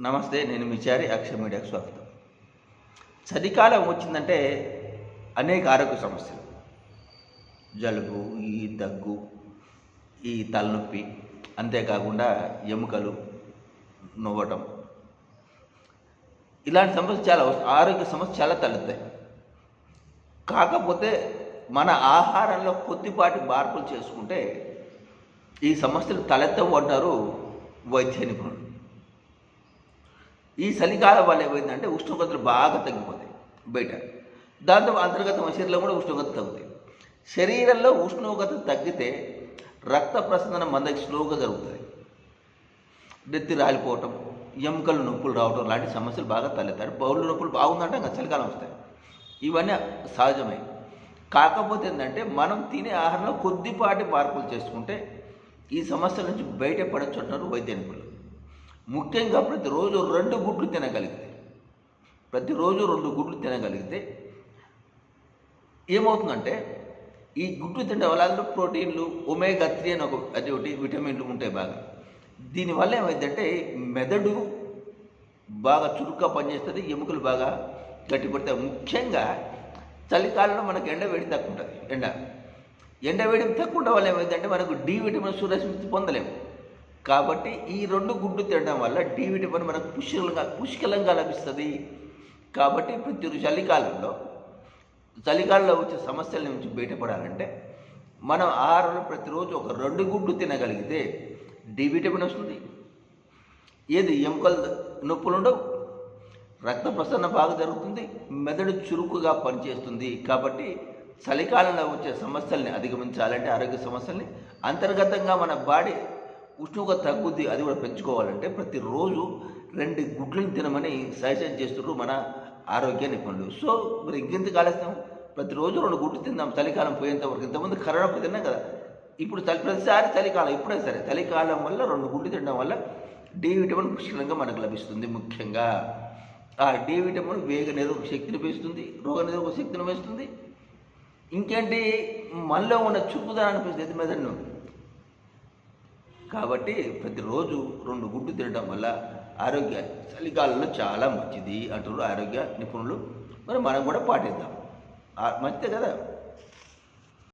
నమస్తే నేను మిచారి అక్షర మీడియాకు స్వాగతం. చలికాలం వచ్చిందంటే అనేక ఆరోగ్య సమస్యలు. జలుబు ఈ దగ్గు ఈ తలనొప్పి అంతేకాకుండా ఎముకలు నవ్వటం. ఇలాంటి సమస్యలు చాలా ఆరోగ్య సమస్య చాలా తలెత్తాయి. కాకపోతే మన ఆహారంలో కొద్దిపాటి మార్పులు చేసుకుంటే ఈ సమస్యలు తలెత్తవు అంటారు వైద్య నిపుణులు. ఈ చలికాలం వల్ల ఏమైందంటే ఉష్ణోగ్రతలు బాగా తగ్గిపోతాయి బయట. దాంతో అంతర్గత శరీరంలో కూడా ఉష్ణోగ్రత తగ్గుతాయి. శరీరంలో ఉష్ణోగ్రత తగ్గితే రక్త ప్రసరణ మందకి స్లోగా జరుగుతుంది నెత్తి రాలిపోవటం ఎముకలు నొప్పులు రావటం లాంటి సమస్యలు బాగా తలెత్తారు బౌళ్ళు నొప్పులు బాగుందంటే ఇంకా చలికాలం వస్తాయి. ఇవన్నీ సహజమే. కాకపోతే ఏంటంటే మనం తినే ఆహారంలో కొద్దిపాటి మార్పులు చేసుకుంటే ఈ సమస్యల నుంచి బయటపడచ్చు అంటారు వైద్య నిపుణులు. ముఖ్యంగా ప్రతిరోజు రెండు గుడ్లు తినగలిగితే ప్రతిరోజు రెండు గుడ్లు తినగలిగితే ఏమవుతుందంటే ఈ గుడ్లు తినడం వల్ల అందులో ప్రోటీన్లు ఒమేగా త్రీ అని ఒక అది ఒకటి విటమిన్లు ఉంటాయి బాగా. దీనివల్ల ఏమైందంటే మెదడు బాగా చురుగ్గా పనిచేస్తుంది ఎముకలు బాగా గట్టిపడతాయి. ముఖ్యంగా చలికాలంలో మనకు ఎండవేడి తక్కువ ఉంటుంది ఎండ. ఎండవేడి తక్కువ ఉండడం వల్ల ఏమైందంటే మనకు డి విటమిన్ సూర్యరశ్మి పొందలేము. కాబట్టి ఈ రెండు గుడ్డు తినడం వల్ల డి విటమిన్ మనకు పుష్కలంగా పుష్కలంగా లభిస్తుంది. కాబట్టి ప్రతి చలికాలంలో చలికాలంలో వచ్చే సమస్యల నుంచి బయటపడాలంటే మనం ఆహారంలో ప్రతిరోజు ఒక రెండు గుడ్డు తినగలిగితే డి విటమిన్ వస్తుంది. ఏది? ఎముకలు నొప్పులు ఉండవు. రక్త ప్రసరణ బాగా జరుగుతుంది. మెదడు చురుకుగా పనిచేస్తుంది. కాబట్టి చలికాలంలో వచ్చే సమస్యల్ని అధిగమించాలంటే ఆరోగ్య సమస్యల్ని అంతర్గతంగా మన బాడీ ఉష్ణోగ్రత తగ్గుద్ది అది కూడా పెంచుకోవాలంటే ప్రతిరోజు రెండు గుడ్లను తినమని సజెషన్ చేస్తున్నారు మన ఆరోగ్య నిపుణులు. సో మరి ఇంకెంత కాలేస్తాం ప్రతిరోజు రెండు గుడ్లు తిందాం చలికాలం పోయేంత వరకు. ఇంతకుముందు కరోనా తిన్నాం కదా. ఇప్పుడు చలి ప్రతిసారి చలికాలం ఇప్పుడే సరే చలికాలం వల్ల రెండు గుడ్లు తినడం వల్ల డి విటమిన్ పుష్కలంగా మనకు లభిస్తుంది ముఖ్యంగా. ఆ డి విటమిన్ వేగ నిరోధక శక్తిని పెంచుతుంది రోగ నిరోధక శక్తిని పెంచుతుంది. ఇంకేంటి? మనలో ఉన్న చురుకుదనాన్ని పెంచుతుంది. మెదడును. కాబట్టి ప్రతిరోజు రెండు గుడ్డు తినడం వల్ల ఆరోగ్య చలికాలంలో చాలా మంచిది అంటారు ఆరోగ్య నిపుణులు. మరి మనం కూడా పాటిద్దాం. మంచిదే కదా?